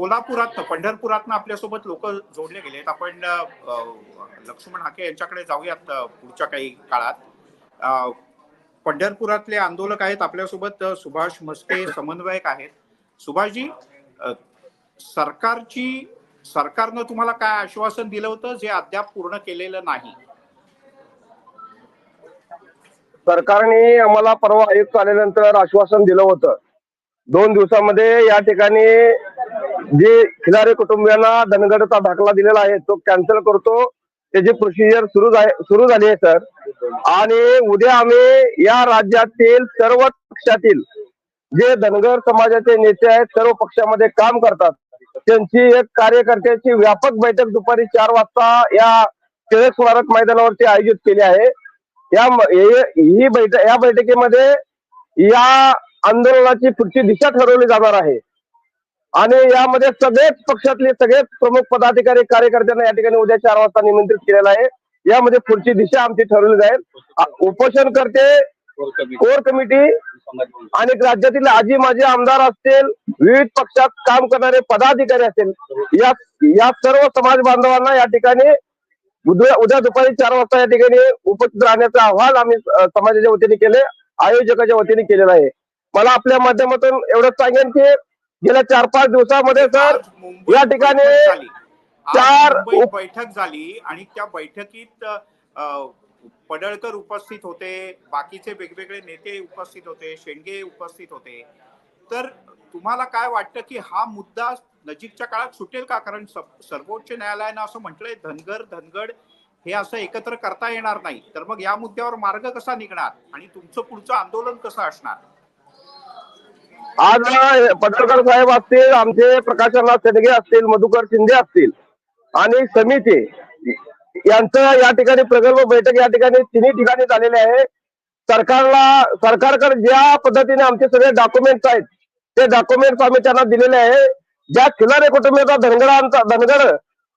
सोलापुरातनं पंढरपुरात आपल्यासोबत लोक जोडले गेलेत. आपण लक्ष्मण हाके यांच्याकडे जाऊयात पुढच्या काही काळात. पंढरपुरातले आंदोलक आहेत आपल्यासोबत सुभाष मस्के समन्वयक आहेत. सुभाषजी सरकारची सरकारनं तुम्हाला काय आश्वासन दिलं होतं? जे अद्याप पूर्ण केलेलं नाही. सरकारने आम्हाला परवा आयुक्त आल्यानंतर आश्वासन दिलं होतं. दोन दिवसामध्ये या ठिकाणी जे खिलारे कुटुंबियांना धनगडचा दाखला दिलेला आहे तो कॅन्सल करतो. त्याची प्रोसिजर सुरू सुरू झाली आहे सर आणि उद्या आम्ही या राज्यातील सर्व पक्षातील जे धनगर समाजाचे नेते आहेत सर्व पक्षामध्ये काम करतात. त्यांची एक कार्यकर्त्याची व्यापक बैठक दुपारी चार वाजता या टिळक स्मारक मैदानावरती आयोजित केली आहे. या ही बैठक या बैठकीमध्ये या आंदोलनाची पुढची दिशा ठरवली जाणार आहे. आणि यामध्ये सगळेच पक्षातले सगळेच प्रमुख पदाधिकारी कार्यकर्त्यांना या ठिकाणी उद्या चार वाजता निमंत्रित केलेलं आहे. यामध्ये पुढची दिशा आमची ठरवली जाईल. उपोषण करते कोर कमिटी आणि राज्यातील आजी माजी आमदार असतील विविध पक्षात काम करणारे पदाधिकारी असतील या या सर्व समाज बांधवांना या ठिकाणी उद्या उद्या दुपारी चार वाजता या ठिकाणी उपस्थित राहण्याचं आव्हान आम्ही समाजाच्या वतीने केले आयोजकाच्या वतीने केलेलं आहे. मला आपल्या माध्यमातून एवढंच सांगेन की गेल्या चार पाच दिवसामध्ये सर या ठिकाणी चार बैठक झाली आणि त्या बैठकीत पडळकर उपस्थित होते बाकीचे वेगवेगळे नेते उपस्थित होते शेंडगे उपस्थित होते. तर तुम्हाला काय वाटतं की हा मुद्दा नजीकच्या काळात सुटेल का? कारण सर्वोच्च न्यायालयानं असं म्हटलंय धनगर धनगड हे असं एकत्र करता येणार नाही. तर मग या मुद्द्यावर मार्ग कसा निघणार? आणि तुमचं पुढचं आंदोलन कसं असणार? आज पत्रकार साहेब असतील आमचे प्रकाशनाथ शेडगे असतील मधुकर शिंदे असतील आणि समिती यांचं या ठिकाणी प्रगल्भ बैठक या ठिकाणी तिन्ही ठिकाणी झालेली आहे. सरकारला सरकारकडे ज्या पद्धतीने आमचे सगळे डॉक्युमेंट्स आहेत ते डॉक्युमेंट्स आम्ही त्यांना दिलेले आहे. ज्या खिलारे कुटुंबाचा धनगडांचा धनगड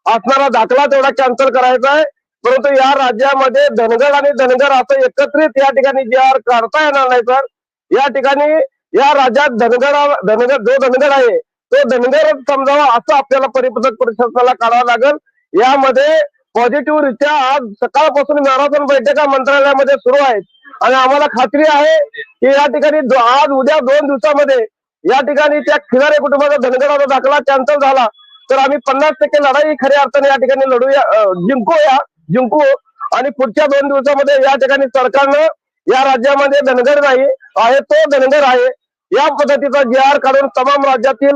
असणारा दाखला तेवढा कॅन्सल करायचा आहे. परंतु या राज्यामध्ये धनगड आणि धनगर असं एकत्रित या ठिकाणी जे आर येणार नाही सर. या ठिकाणी या राज्यात धनगर धनगर जो धनगर आहे तो धनगर समजावा असं आपल्याला परिपत्रक प्रशासनाला काढावं लागेल. यामध्ये पॉझिटिव्ह रित्या आज सकाळपासून मॅरेथॉन बैठका मंत्रालयामध्ये सुरू आहेत. आणि आम्हाला खात्री आहे की या ठिकाणी आज उद्या दोन दिवसामध्ये या ठिकाणी त्या खिलारे कुटुंबाचा धनगराचा दाखला कॅन्सल झाला. तर आम्ही पन्नास टक्के लढाई खऱ्या अर्थाने या ठिकाणी लढूया जिंकूया जिंकू. आणि पुढच्या दोन दिवसामध्ये या ठिकाणी सरकारनं या राज्यामध्ये धनगर नाही आहे तो धनगर आहे. या पद्धतीचा जी आर काढून तमाम राज्यातील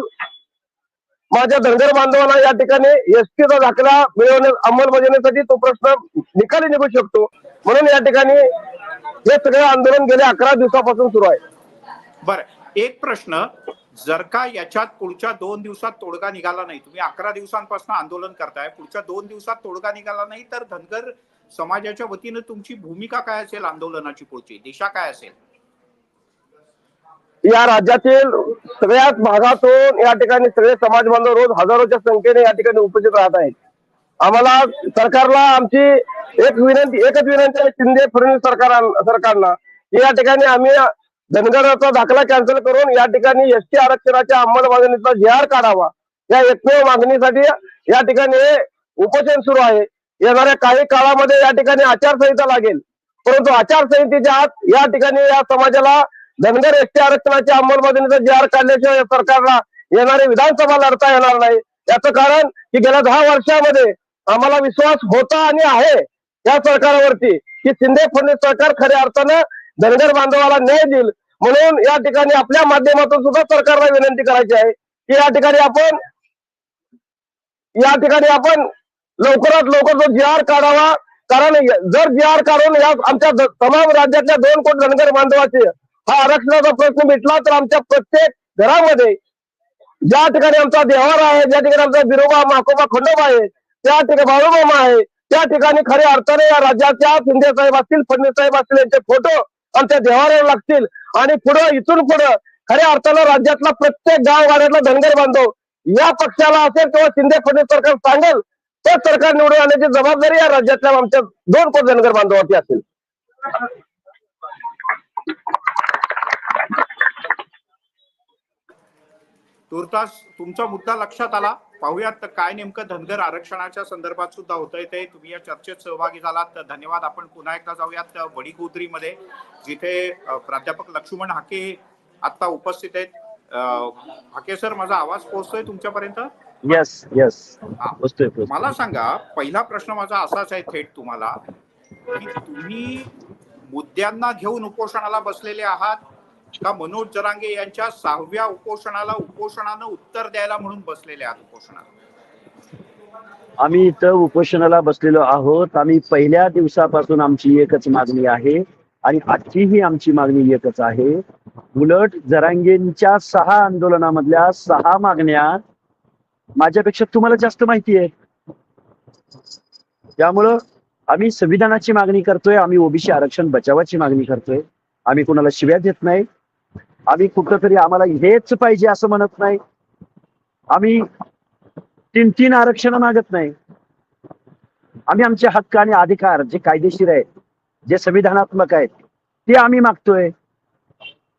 माझ्या धनगर बांधवांना या ठिकाणी एसटीचा दाखला मिळवण्या अंमलबजावणीसाठी तो प्रश्न निकाली निघू शकतो. म्हणून या ठिकाणी हे सगळं आंदोलन गेल्या अकरा दिवसापासून सुरू आहे. बर एक प्रश्न. जर का याच्यात पुढच्या दोन दिवसात तोडगा निघाला नाही तुम्ही अकरा दिवसांपासून आंदोलन करताय पुढच्या दोन दिवसात तोडगा निघाला नाही तर धनगर समाजाच्या वतीनं तुमची भूमिका काय असेल आंदोलनाची पुढची? दिशा काय असेल? या राज्यातील सगळ्याच भागातून या ठिकाणी सगळे समाज बांधव रोज हजारोच्या संख्येने या ठिकाणी उपस्थित राहत आहेत. आम्हाला सरकारला आमची एक विनंती एकच विनंती आहे शिंदे फडणवीस सरकार सरकारला की या ठिकाणी आम्ही धनगराचा दाखला कॅन्सल करून या ठिकाणी एसटी आरक्षणाच्या अंमलबजावणीचा जी आर काढावा. या एकमेव मागणीसाठी या ठिकाणी उपोषण सुरू आहे. येणाऱ्या काही काळामध्ये या ठिकाणी आचारसंहिता लागेल. परंतु आचारसंहितेच्या आत या ठिकाणी या समाजाला धनगर एकटे आरक्षणाच्या अंमलबजावणीचा जी आर काढल्याशिवाय सरकारला येणारी विधानसभा लढता येणार नाही. याचं कारण की गेल्या दहा वर्षामध्ये आम्हाला विश्वास होता आणि आहे या सरकारवरती की शिंदे फडणवीस सरकार खऱ्या अर्थानं धनगर बांधवाला न्याय देईल. म्हणून या ठिकाणी आपल्या माध्यमातून सुद्धा सरकारला विनंती करायची आहे की या ठिकाणी आपण या ठिकाणी आपण लवकरात लवकर जो जी आर काढावा. कारण जर जी आर काढून या आमच्या तमाम राज्यातल्या दोन कोटी धनगर बांधवाचे हा आरक्षणाचा प्रश्न मिटला तर आमच्या प्रत्येक घरामध्ये ज्या ठिकाणी आमचा देवार आहे ज्या ठिकाणी आमचा बिरोबा माकोबा खंडोबा आहे त्या ठिकाणी बाळूबामा आहे त्या ठिकाणी खऱ्या अर्थाने या राज्याच्या शिंदे साहेब असतील फडणवीस साहेब असतील यांचे फोटो आमच्या देवाऱ्यावर लागतील. आणि पुढं इथून पुढं खऱ्या अर्थानं राज्यातला प्रत्येक गाव गाड्यातला धनगर बांधव या पक्षाला असेल किंवा शिंदे फडणवीस सरकार सांगेल. ते सरकार निवडून आणण्याची जबाबदारी या राज्यातल्या आमच्या दोन कोटी धनगर बांधवाची असेल. तुर्तास तुमचा मुद्दा लक्षात आला. पाहूयात तर काय नेमकं धनगर आरक्षणाच्या संदर्भात सुद्धा होतंय ते. तुम्ही या चर्चेत सहभागी झालात. तर धन्यवाद. आपण पुन्हा एकदा जाऊयात वडीगोद्रीमध्ये जिथे प्राध्यापक लक्ष्मण हाके आता उपस्थित आहेत. हाके सर माझा आवाज पोहोचतोय तुमच्यापर्यंत? येस येस हा. मला सांगा पहिला प्रश्न माझा असाच आहे थेट तुम्हाला की तुम्ही मुद्द्यांना घेऊन उपोषणाला बसलेले आहात का मनोज जरांगे यांच्या सहाव्या उपोषणाला उपोषणानं उत्तर द्यायला म्हणून बसलेले आहात उपोषणाला. आम्ही इथं उपोषणाला बसलेलो आहोत. आम्ही पहिल्या दिवसापासून आमची एकच मागणी आहे आणि आजचीही आमची मागणी एकच आहे. उलट जरांगेंच्या सहा आंदोलनामधल्या सहा मागण्या माझ्यापेक्षा तुम्हाला जास्त माहिती आहे. त्यामुळं आम्ही संविधानाची मागणी करतोय आम्ही ओबीसी आरक्षण बचावाची मागणी करतोय. आम्ही कुणाला शिव्या देत नाही. आम्ही कुठं तरी आम्हाला हेच पाहिजे असं म्हणत नाही. आम्ही तीन तीन आरक्षण मागत नाही. आम्ही आमचे हक्क आणि अधिकार जे कायदेशीर आहेत जे संविधानात्मक आहेत ते आम्ही मागतोय.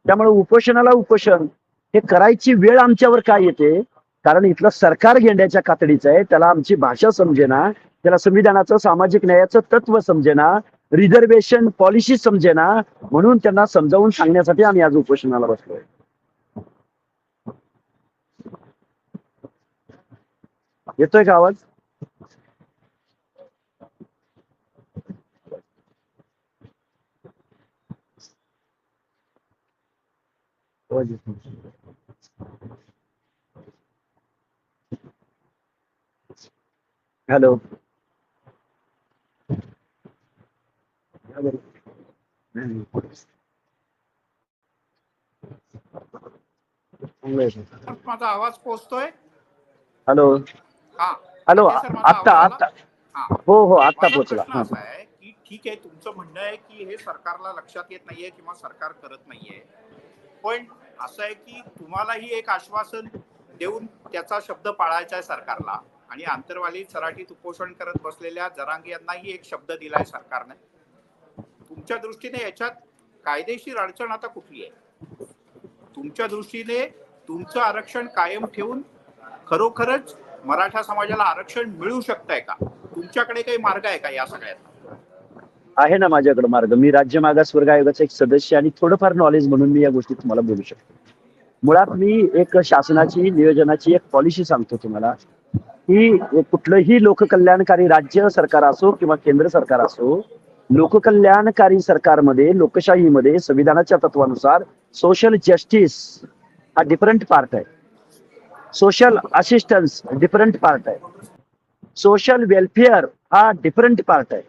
त्यामुळे उपोषणाला उपोषण हे करायची वेळ आमच्यावर काय येते? कारण इथलं सरकार घेण्याच्या कातडीचं आहे त्याला आमची भाषा समजेना त्याला संविधानाचं सामाजिक न्यायाचं तत्व समजेना रिझर्वेशन पॉलिसी समजेना म्हणून त्यांना समजावून सांगण्यासाठी आम्ही आज उपोषणाला बसलोय. येतोय का आवाज? हॅलो या बरं. नाही, नाही. चांगलं. माझा आवाज पोहोचतोय हॅलो हा. हॅलो आत्ता आत्ता आला? हा. हो आत्ता असा आहे की ठीक आहे तुमचं म्हणणं आहे की हे सरकारला लक्षात येत नाहीये किंवा सरकार करत नाहीये. पण असं आहे की तुम्हालाही एक आश्वासन देऊन त्याचा शब्द पाळायचा आहे सरकारला. आणि आंतरवाली सराटीत उपोषण करत बसलेल्या जरांगे यांनाही एक शब्द दिलाय सरकारने. तुमच्या दृष्टीने याच्यात कायदेशीर अडचण आता कुठली आहे? तुमच्या दृष्टीने तुमचं आरक्षण कायम ठेवून खरोखरच मराठा समाजाला आरक्षण मिळू शकतंय का? तुमच्याकडे काही मार्ग आहे का या सगळ्यात? आहे ना माझ्याकडे मार्ग. मी राज्य मागासवर्ग आयोगाचा एक सदस्य आणि थोडंफार नॉलेज म्हणून मी या गोष्टी तुम्हाला बोलू शकतो. मुळात मी एक शासनाची नियोजनाची एक पॉलिसी सांगतो तुम्हाला की कुठलंही लोककल्याणकारी राज्य सरकार असो किंवा केंद्र सरकार असो लोककल्याणकारी सरकारमध्ये लोकशाहीमध्ये संविधानाच्या तत्वानुसार सोशल जस्टिस हा डिफरंट पार्ट आहे. सोशल असिस्टन्स डिफरंट पार्ट आहे. सोशल वेलफेअर हा डिफरंट पार्ट आहे.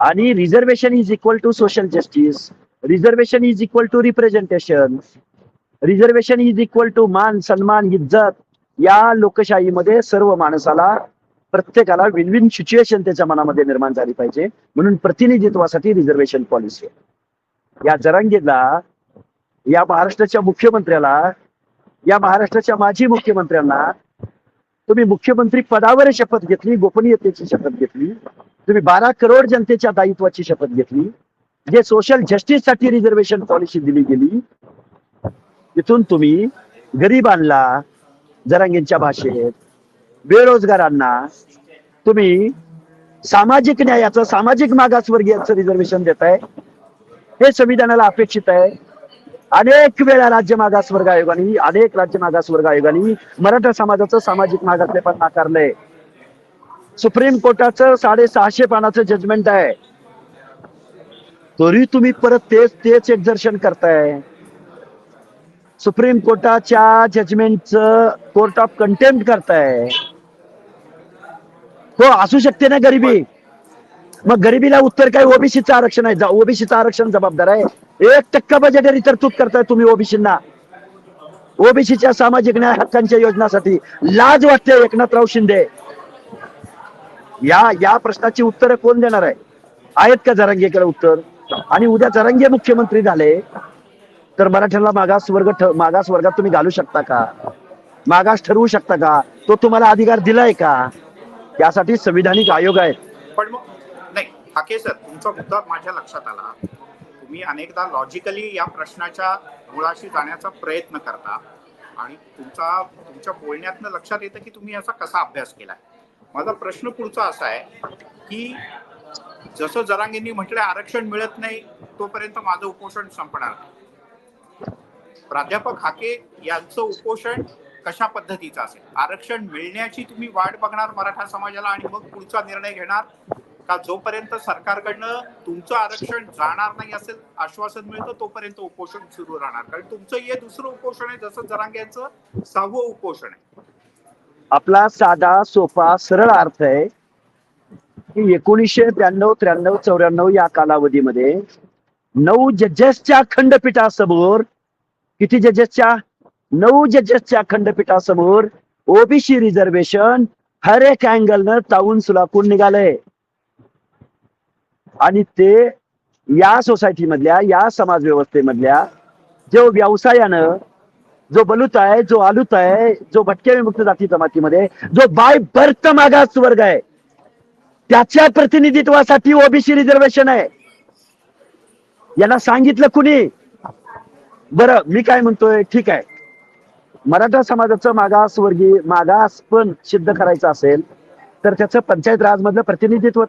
आणि reservation is equal to social justice reservation is equal to representation reservation is equal to मान सन्मान इज्जत या लोकशाहीमध्ये सर्व माणसाला प्रत्येकाला विन विन सिच्युएशन त्याच्या मनामध्ये निर्माण झाली पाहिजे. म्हणून प्रतिनिधित्वासाठी रिझर्वेशन पॉलिसी या जरांगीला या महाराष्ट्राच्या मुख्यमंत्र्याला या महाराष्ट्राच्या माजी मुख्यमंत्र्यांना तुम्ही मुख्यमंत्री पदावर शपथ घेतली गोपनीयतेची शपथ घेतली. तुम्ही बारा करोड जनतेच्या दायित्वाची शपथ घेतली. जे सोशल जस्टिससाठी रिझर्वेशन पॉलिसी दिली गेली तिथून तुम्ही गरीबांना जरांगींच्या भाषेत बेरोजगारांना तुम्ही सामाजिक न्यायाचं सामाजिक मागासवर्गीयाचं रिझर्वेशन देताय. हे संविधानाला अपेक्षित आहे. अनेक वेळा राज्य मागासवर्ग आयोगाने अनेक राज्य मागासवर्ग आयोगाने मराठा समाजाचं सामाजिक मागासले पण नाकारलंय सुप्रीम कोर्टाचं साडेसहाशे पानाचं जजमेंट आहे. तरी तुम्ही परत तेच तेच एक्झर्शन करताय. सुप्रीम कोर्टाच्या जजमेंटचं कोर्ट ऑफ कंटेम्प्ट करताय. हो असू शकते ना गरिबी? मग गरिबीला उत्तर काय? ओबीसीचं आरक्षण आहे. ओबीसीचं आरक्षण जबाबदार आहे. एक टक्का बजेटरी तरतूद करताय तुम्ही ओबीसींना. ओबीसीच्या सामाजिक न्याय हक्कांच्या योजनासाठी लाज वाटते एकनाथराव शिंदे. या या प्रश्नाची उत्तरं कोण देणार आहे? आहेत का जरांगेकडे उत्तर? आणि उद्या जरांगे मुख्यमंत्री झाले तर मराठ्यांना मागास वर्ग मागास वर्गात तुम्ही घालू शकता का? मागास ठरवू शकता का? तो तुम्हाला अधिकार दिलाय का? यासाठी संविधानिक आयोग आहे. पण मग हाके सर तुमचा मुद्दा माझ्या लक्षात आला. तुम्ही अनेकदा लॉजिकली या प्रश्नाच्या मुळाशी जाण्याचा प्रयत्न करता आणि तुमचा तुमच्या बोलण्यातनं लक्षात येतं की तुम्ही याचा कसा अभ्यास केला माझा प्रश्न पुढचा असा आहे की जसं जरांगींनी म्हटलं आरक्षण मिळत नाही तोपर्यंत माझं उपोषण संपणार नाही. प्राध्यापक हाके यांचं उपोषण कशा पद्धतीचं असेल? आरक्षण मिळण्याची तुम्ही वाट बघणार मराठा समाजाला आणि मग पुढचा निर्णय घेणार? का जोपर्यंत सरकारकडनं तुमचं आरक्षण जाणार नाही असेल आश्वासन मिळतं तोपर्यंत उपोषण सुरू राहणार. कारण तुमचं हे दुसरं उपोषण आहे जसं जरांग्यांचं सहावं उपोषण आहे. आपला साधा सोपा सरळ अर्थ आहे की एकोणीसशे त्र्याण्णव त्र्याण्णव चौऱ्याण्णव या कालावधीमध्ये नऊ जजेसच्या खंडपीठासमोर किती जजेसच्या? नऊ जजेसच्या खंडपीठासमोर ओबीसी रिझर्वेशन हर एक अँगलनं ताऊन सुलाकून निघालंय. आणि ते या सोसायटी मधल्या या समाज व्यवस्थेमधल्या जो व्यवसायानं जो बलूत आहे जो आलूत आहे जो भटक्या विमुक्त जाती जमातीमध्ये जो बाय बर्थ मागास वर्ग आहे त्याच्या प्रतिनिधित्वासाठी ओबीसी रिझर्वेशन आहे. यांना सांगितलं कुणी? बरं मी काय म्हणतोय? ठीक आहे. मराठा समाजाचं मागासवर्गीय मागास पण सिद्ध करायचं असेल तर त्याचं पंचायत राज मधलं प्रतिनिधित्व